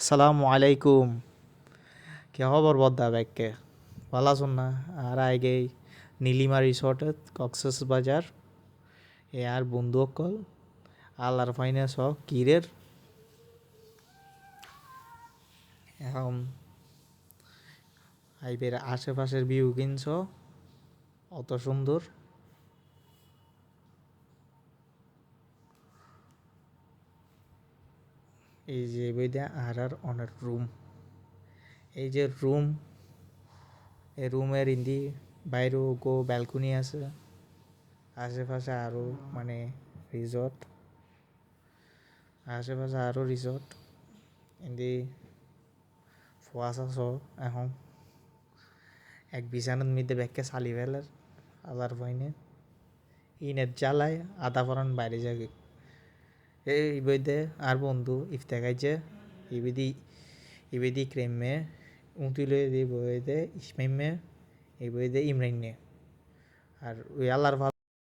আসসালামু আলাইকুম। কে খবর বদ্দা ব্যাগকে? ভালো আছেন না? আর আগে নীলিমা রিসর্টত কক্সেস বাজার। এ আর বন্ধু অকল। আল্লাহর ফাইনে স কিরের? এখন আইবের আশেপাশের ভিউ কিনছ? অত সুন্দর। এই যে বইদা আর আর অনেক রুম এই যে রুম এই রুমের ইন্দি বাইরেও গো ব্যালকনি আছে। আশেপাশে আরও মানে রিসর্ট আশেপাশে আরও রিসর্ট ইন্দি ফোয়াশ আস এখন। এক বিছানার মধ্যে ব্যাগকে চালি ফেলার, আলার পাইনে ইনের জ্বালায়, আধা ফরান বাইরে যাগে এই বইতে আর বন্ধু ইফতেকাইছে ইবিদি ইবিদি ক্রেমে উঁতুলে দি বইতে ইসমাইমে এই বইতে ইমরাইনে আর ওই আল্লাহর ভালো